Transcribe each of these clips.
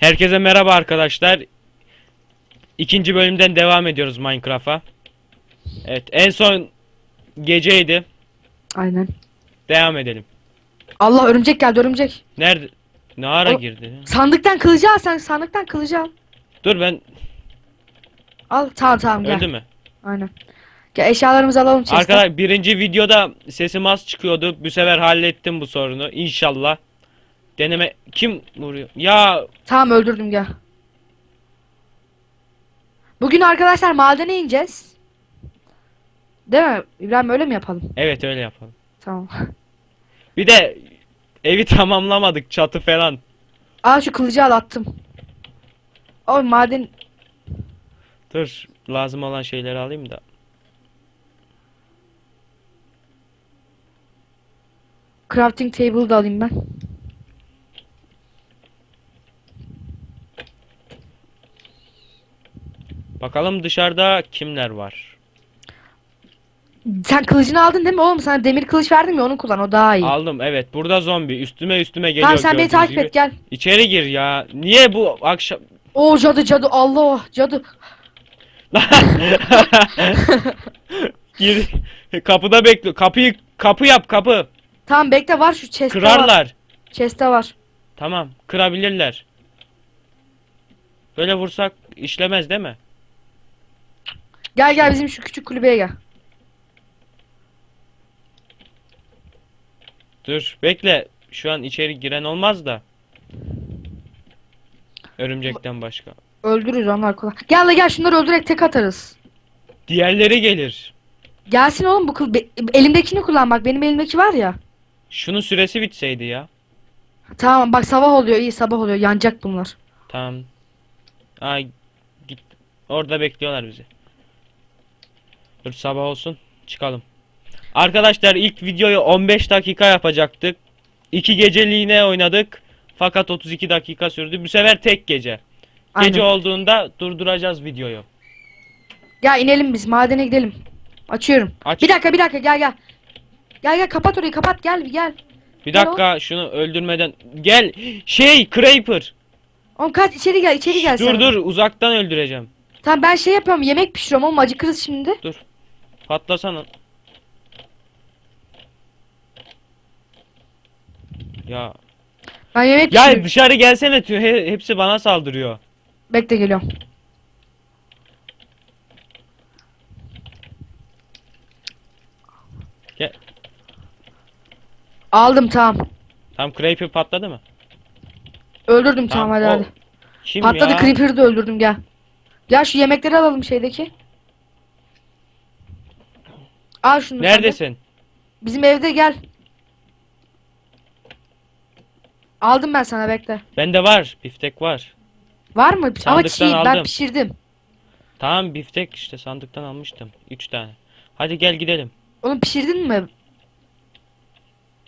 Herkese merhaba arkadaşlar. İkinci bölümden devam ediyoruz Minecraft'a. Evet en son geceydi. Aynen. Devam edelim. Allah örümcek geldi örümcek. Nerede? Ne ara O- girdi? Sandıktan kılıcı al sen sandıktan kılıcı al. Dur ben Al tamam tamam gel. öldü mü? Aynen. Gel eşyalarımızı alalım. Arkadaşlar birinci videoda sesim az çıkıyordu. Bu sefer hallettim bu sorunu. İnşallah. Deneme kim vuruyor? Ya Tamam öldürdüm gel. Bugün arkadaşlar madene ineceğiz. Değil mi? İbrahim öyle mi yapalım? evet öyle yapalım. Tamam. Bir de evi tamamlamadık çatı falan. Al şu kılıcı al attım. Oy maden Dur lazım olan şeyleri alayım da. crafting table da alayım ben. Bakalım dışarıda kimler var? Sen kılıcını aldın değil mi oğlum? Sana demir kılıç verdim ya onu kullan o daha iyi. Aldım evet. Burada zombi üstüme üstüme geliyor. tamam sen beni gördüğünüz takip gibi. et gel. İçeri gir ya. Niye bu akşam Oo cadı cadı Allah cadı. gir kapıda bekliyor. Kapıyı kapı yap kapı. Tamam bekle var şu chest'te var. Kırarlar. Chest'te var. Tamam, kırabilirler. Böyle vursak işlemez değil mi? Gel gel bizim şu küçük kulübeye gel. Dur, bekle. Şu an içeri giren olmaz da. Örümcekten başka. Öldürürüz onlar kolay. Gel la gel şunları öldürerek tek atarız. Diğerleri gelir. Gelsin oğlum bu kıl be- elimdekini kullan bak benim elimdeki var ya. Şunun süresi bitseydi ya. Tamam bak sabah oluyor iyi sabah oluyor yanacak bunlar. Tamam. Ay git. Orada bekliyorlar bizi. Dur sabah olsun. Çıkalım. Arkadaşlar ilk videoyu 15 dakika yapacaktık. İki geceliğine oynadık. Fakat 32 dakika sürdü. Bu sefer tek gece. Gece Aynen. olduğunda durduracağız videoyu. Gel inelim biz madene gidelim. Açıyorum. Aç. Bir dakika bir dakika gel gel. Gel gel kapat orayı kapat gel gel. Bir Gel dakika şunu öldürmeden gel. Şey Creeper. Oğlum kaç içeri gel içeri gel dur sen. dur uzaktan öldüreceğim. Tamam ben şey yapıyorum yemek pişiriyorum oğlum acıkırız şimdi. Patlasana. Ya Ben yemek ya pişiriyorum. dışarı gelsene tü- he- hepsi bana saldırıyor. Bekle geliyorum. Gel. Aldım tamam. Tam Creeper patladı mı? Öldürdüm tamam, hadi o- hadi. Kim Patladı ya? Creeper'ı da öldürdüm gel. Gel şu yemekleri alalım şeydeki. Al şunu. Neredesin? Bizim evde gel. Aldım ben sana bekle. Bende var. Biftek var. Var mı? Ama Sandıktan çiğ ben aldım. pişirdim. Tamam biftek işte sandıktan almıştım. 3 tane. Hadi gel gidelim. Oğlum pişirdin mi?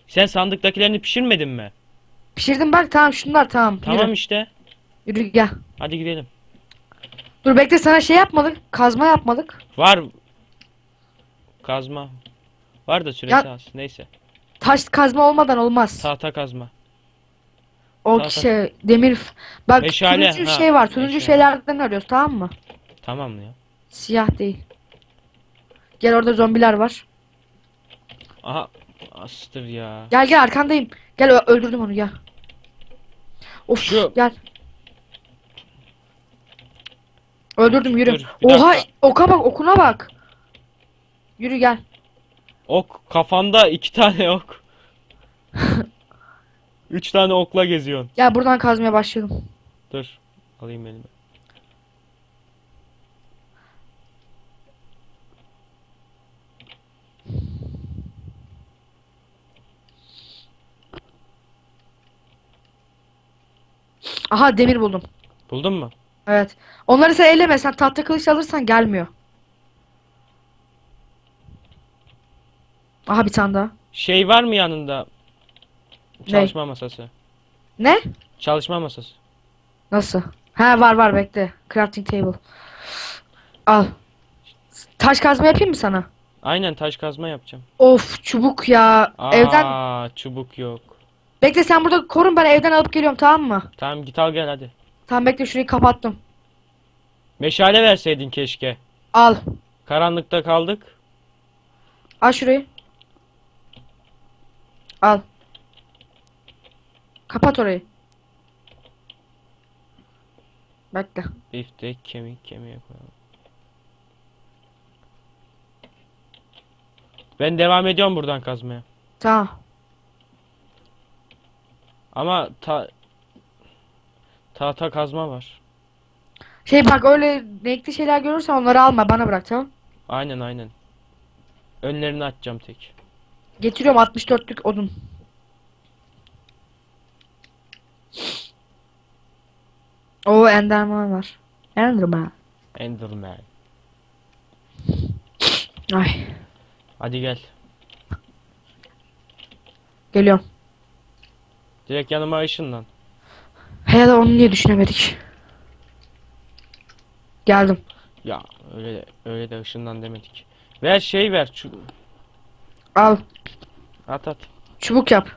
Sen sandıktakilerini pişirmedin mi? Pişirdim bak tamam şunlar tamam. Tamam Yürü, işte. yürü gel. Hadi gidelim. Dur bekle sana şey yapmadık. Kazma yapmadık. Var. Kazma. Var da süresi Ya- az. Neyse. Taş kazma olmadan olmaz. Tahta kazma. o tahta- şey demir. Bak Meşale, turuncu ha, şey var. Turuncu meşale. şeylerden arıyoruz tamam mı? Tamam mı ya? Siyah değil. Gel orada zombiler var. Aha. Astır ya. Gel gel arkandayım. Gel ö- öldürdüm onu gel. Of Şu- gel. Öldürdüm yürü. Dur, bir Oha dakika. oka bak okuna bak. Yürü gel. Ok kafanda iki tane ok. Üç tane okla geziyorsun. Gel buradan kazmaya başlayalım. Dur. Alayım elime. Aha demir buldum. Buldun mu? Evet. Onları sen elleme. Sen tahta kılıç alırsan gelmiyor. Aha bir tane daha. Şey var mı yanında? Çalışma masası. Ne? Çalışma masası. Nasıl? Ha var var bekle. Crafting table. Al. Taş kazma yapayım mı sana? Aynen taş kazma yapacağım. Of çubuk ya. Aa, Evden çubuk yok. bekle sen burada korun ben evden alıp geliyorum tamam mı? Tamam git al gel hadi. Tamam bekle şurayı kapattım. Meşale verseydin keşke. Al. Karanlıkta kaldık. Al şurayı. Al. Kapat orayı. Bekle. Biftek kemik kemiğe koyalım. Ben devam ediyorum buradan kazmaya. Tamam. Ama ta tahta kazma var. Şey bak öyle renkli şeyler görürsen onları alma bana bırak tamam. Aynen aynen. Önlerini açacağım tek. Getiriyorum 64'lük odun. Oo Enderman var. Enderman. Enderman. Ay. Hadi gel. Geliyorum. Direkt yanıma ışınlan. He da onu niye düşünemedik? Geldim. Ya öyle de, öyle de ışından demedik. Ver şey ver. Şu, Al. at at. Çubuk yap.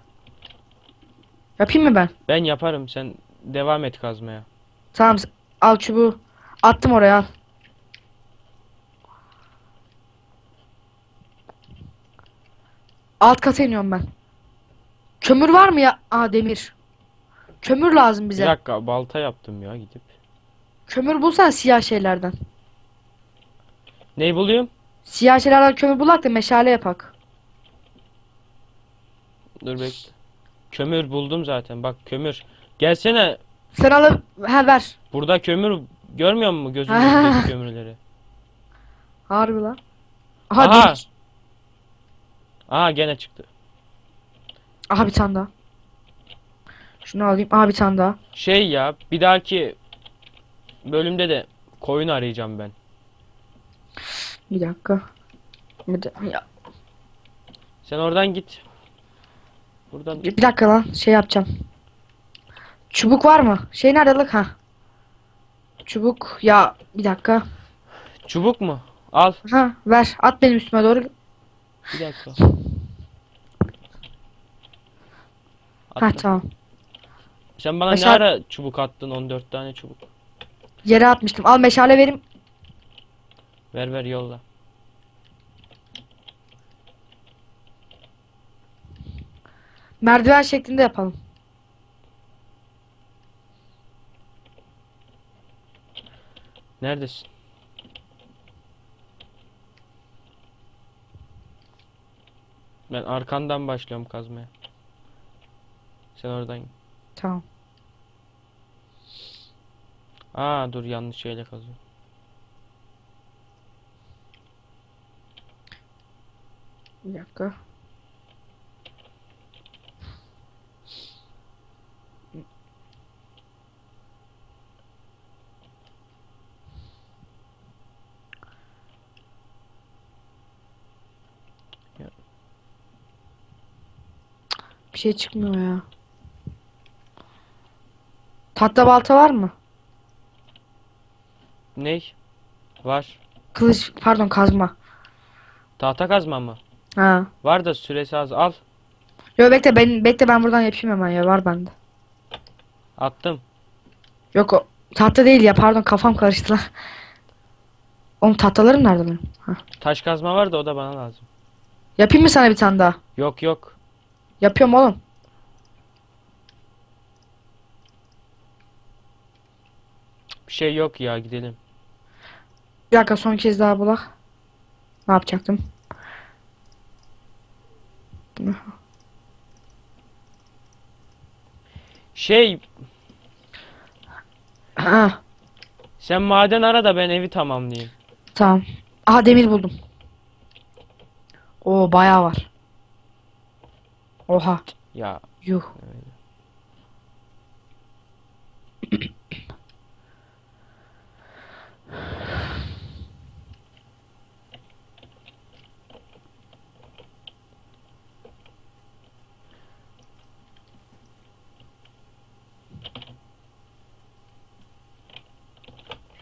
Yapayım mı ben? Ben yaparım sen devam et kazmaya. Tamam. Al çubuğu. Attım oraya al. Alt kata iniyorum ben. Kömür var mı ya? Aa demir. Kömür lazım Bir bize. dakika balta yaptım ya gidip. Kömür bulsan siyah şeylerden. Neyi bulayım? Siyah şeylerden kömür bulak da meşale yapak. Dur bekle. Kömür buldum zaten. Bak kömür. Gelsene. Sen alıp ha ver. Burada kömür görmüyor musun gözümüzdeki kömürleri? Harbi lan. Aha, Aha. Aha gene çıktı. Aha bir tane daha. Şunu alayım. Aha bir tane daha. Şey ya bir dahaki bölümde de koyun arayacağım ben. Bir dakika. Bir, de- ya, Sen oradan git. Buradan bir dakika lan. Şey yapacağım. Çubuk var mı? Şey nerede lan? Ha. Çubuk. Ya bir dakika. çubuk mu? Al. Ha ver. At benim üstüme doğru. Bir dakika. Ha Attım. tamam. Sen bana ne ara çubuk attın 14 tane çubuk. Yere atmıştım. Al meşale vereyim. Ver ver yolla. Merdiven şeklinde yapalım. Neredesin? Ben arkandan başlıyorum kazmaya. Sen oradan. git. Tamam. Aa dur yanlış şeyle kazıyorum. Bir dakika. Ya. Bir şey çıkmıyor ya. Tahta balta var mı? Ney? Var. Kılıç pardon kazma. Tahta kazma mı? Ha. Var da süresi az. Al. Yo bekle ben bekle ben buradan yapayım hemen ya var bende. Attım. Yok o tahta değil ya pardon kafam karıştı lan. Oğlum tahtalarım nerede benim? Taş kazma var da o da bana lazım. Yapayım mı sana bir tane daha? Yok yok. Yapıyorum oğlum. Bir şey yok ya gidelim. Bir dakika son kez daha bulak. Ne yapacaktım? Şey Ha, sen maden ara da ben evi tamamlayayım. tamam. Aha demir buldum. Oo bayağı var. Oha. Ya Yuh.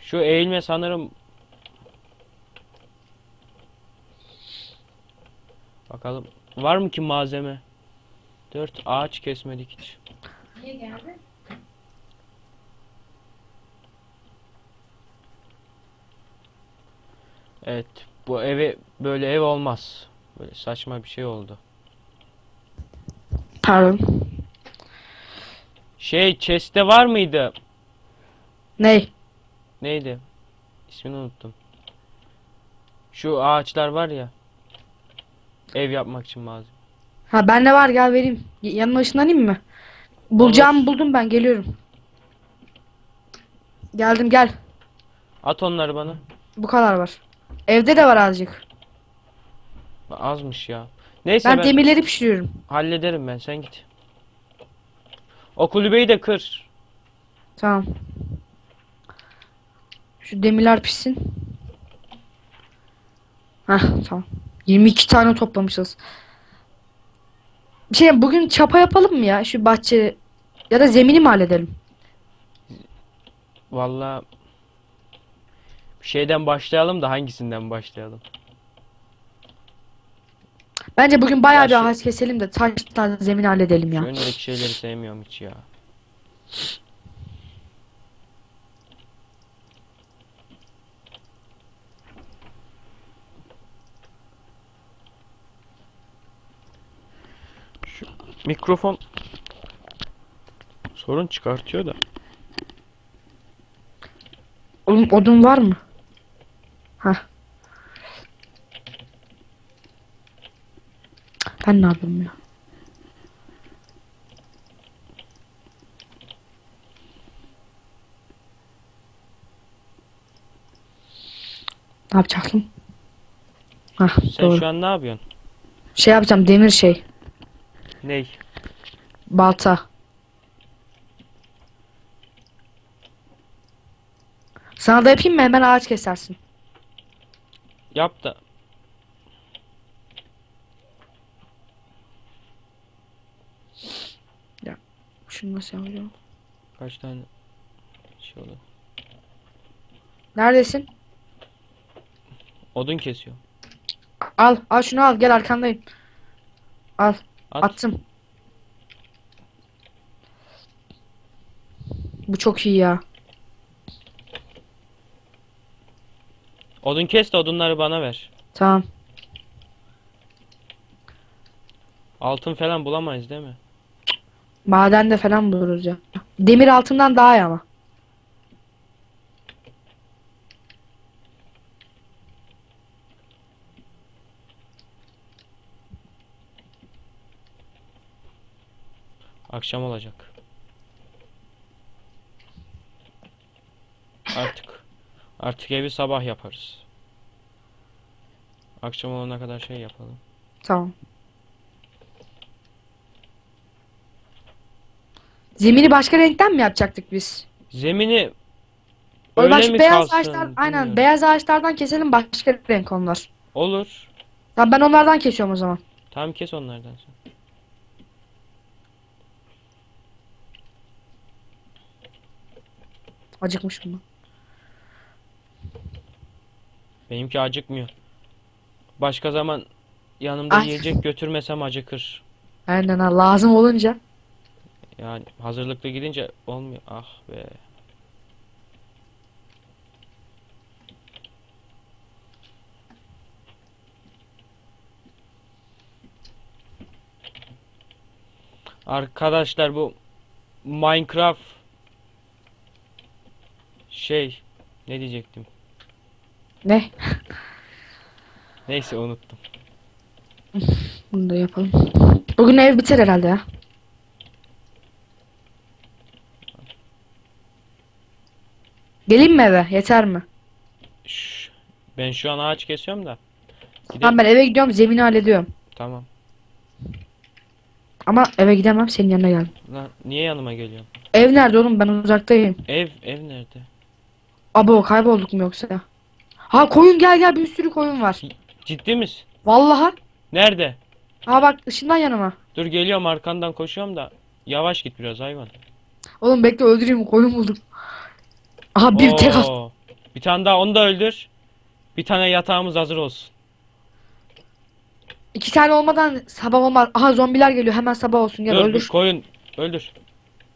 şu eğilme sanırım Bakalım var mı ki malzeme? Dört ağaç kesmedik hiç. Niye geldi? Evet. Bu eve böyle ev olmaz. Böyle saçma bir şey oldu. Pardon. Şey chest'te var mıydı? Ney? Neydi? İsmini unuttum. Şu ağaçlar var ya. Ev yapmak için bazı. Ha bende var gel vereyim. Yanına ışınlanayım mı? Bulacağımı Olur. buldum ben geliyorum. Geldim gel. At onları bana. Bu kadar var. Evde de var azıcık. Azmış ya. Neyse Ben ben, demirleri pişiriyorum. hallederim ben. Sen git. O kulübeyi de kır. Tamam. Şu demirler pişsin. Heh tamam. 22 tane toplamışız. Şey bugün çapa yapalım mı ya şu bahçe ya da zemini mi halledelim? Vallahi bir şeyden başlayalım da hangisinden başlayalım? Bence bugün bayağı Ya bir şu- ağaç keselim de taştan zemin halledelim Şu ya. önündeki şeyleri sevmiyorum hiç ya. Mikrofon sorun çıkartıyor da. Oğlum odun var mı? Hah. Ben ne yapayım ya? Ne yapacaktım? Hah, Sen doğru. şu an ne yapıyorsun? Şey yapacağım demir şey. Ney? Balta. Sana da yapayım mı? Hemen ağaç kesersin. Yap da. Şunu nasıl yapacağım? Kaç tane şey oldu? Neredesin? Odun kesiyor. Al, al şunu al. Gel arkandayım. Al, At. attım. Bu çok iyi ya. Odun kes de odunları bana ver. Tamam. Altın falan bulamayız değil mi? Madende falan buluruz ya. Demir altından daha iyi ama. Akşam olacak. Artık. Artık evi sabah yaparız. Akşam olana kadar şey yapalım. Tamam. Zemini başka renkten mi yapacaktık biz? Zemini öyle bak şu mi beyaz kalsın? ağaçlar aynen Bilmiyorum. beyaz ağaçlardan keselim başka renk onlar. Olur. Tamam ben onlardan kesiyorum o zaman. Tamam kes onlardan sen. Acıkmışım ben. Benimki acıkmıyor. Başka zaman yanımda Ay. yiyecek götürmesem acıkır. Aynen ha lazım olunca. Yani hazırlıklı gidince olmuyor. Ah be. Arkadaşlar bu Minecraft şey ne diyecektim? Ne? Neyse unuttum. Bunu da yapalım. Bugün ev biter herhalde ya. Geleyim mi eve? Yeter mi? Şş, ben şu an ağaç kesiyorum da. De- Tamam ben eve gidiyorum zemini hallediyorum. Tamam. Ama eve gidemem senin yanına geldim. Lan niye yanıma geliyorsun? Ev nerede oğlum ben uzaktayım. Ev ev nerede? Abo kaybolduk mu yoksa? Ha koyun gel gel bir sürü koyun var. Ciddi misin? Vallahi. Nerede? Ha bak ışından yanıma. Dur geliyorum arkandan koşuyorum da yavaş git biraz hayvan. Oğlum bekle öldüreyim koyun buldum. Aha bir tek at. Oo, Bir tane daha onu da öldür. Bir tane yatağımız hazır olsun. İki tane olmadan sabah olmaz. Aha zombiler geliyor hemen sabah olsun gel dur, öldür. koyun öldür.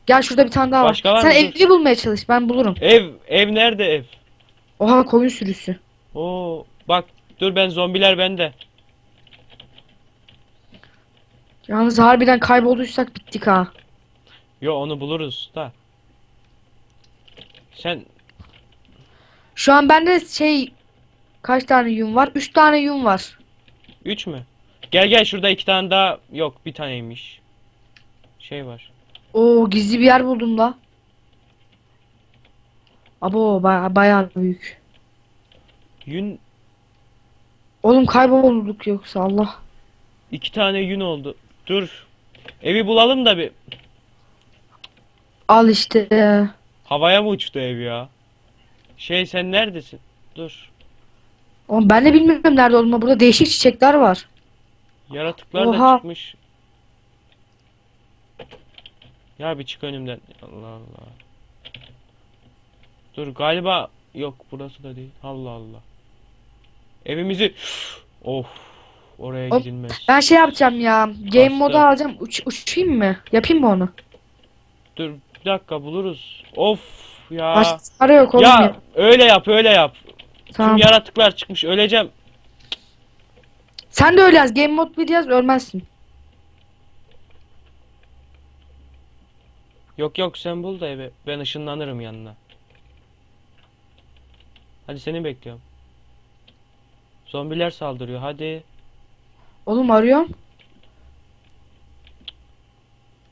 Gel şurada bir tane daha var. Başka var Sen mı? Bulmaya çalış ben bulurum. Ev ev nerede ev? Oha koyun sürüsü. Oo bak dur ben zombiler bende. Yalnız harbiden kaybolduysak bittik ha. Yo onu buluruz da. Sen Şu an bende şey kaç tane yün var? 3 tane yün var. 3 mü? Gel gel şurada iki tane daha yok bir taneymiş. Şey var. Oo gizli bir yer buldum da. Abo baya, bayağı büyük. Yün Oğlum kaybolduk yoksa Allah. iki tane yün oldu. Dur. Evi bulalım da bir. Al işte. Havaya mı uçtu ev ya? Şey sen neredesin? Dur. Oğlum ben de bilmiyorum nerede olduğumu. Burada değişik çiçekler var. Yaratıklar da Oha. çıkmış. Ya bir çık önümden. Allah Allah. Dur galiba yok burası da değil. Allah Allah. Evimizi of oraya Hop, gidilmez. Ben şey yapacağım ya. Game modu alacağım. Uç, uçayım mı? Yapayım mı onu? Dur bir dakika buluruz. Of ya. Başka ara yok oğlum Ya ya. öyle yap öyle yap. Tamam. Tüm yaratıklar çıkmış öleceğim. Sen de öyle yaz. Game mod bir yaz ölmezsin. Yok yok sen bul da eve. Ben ışınlanırım yanına. Hadi seni bekliyorum. Zombiler saldırıyor hadi. Oğlum arıyorum.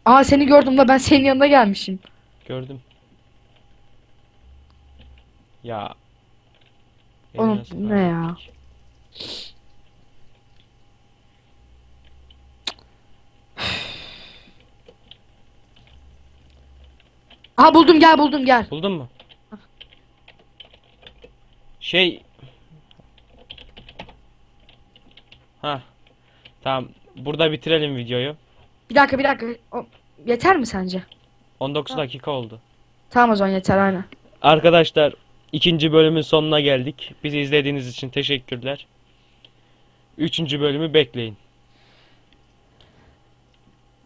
Aa seni gördüm da ben senin yanına gelmişim. Gördüm. Ya. Oğlum, Evi ne ya? kaybettik? Aha buldum gel buldum gel. Buldun mu? Şey. Ha. Tamam. Burada bitirelim videoyu. Bir dakika bir dakika. O- yeter mi sence? 19 dakika oldu. Tamam o zaman yeter aynen. Arkadaşlar ikinci bölümün sonuna geldik. Bizi izlediğiniz için teşekkürler. Üçüncü bölümü bekleyin.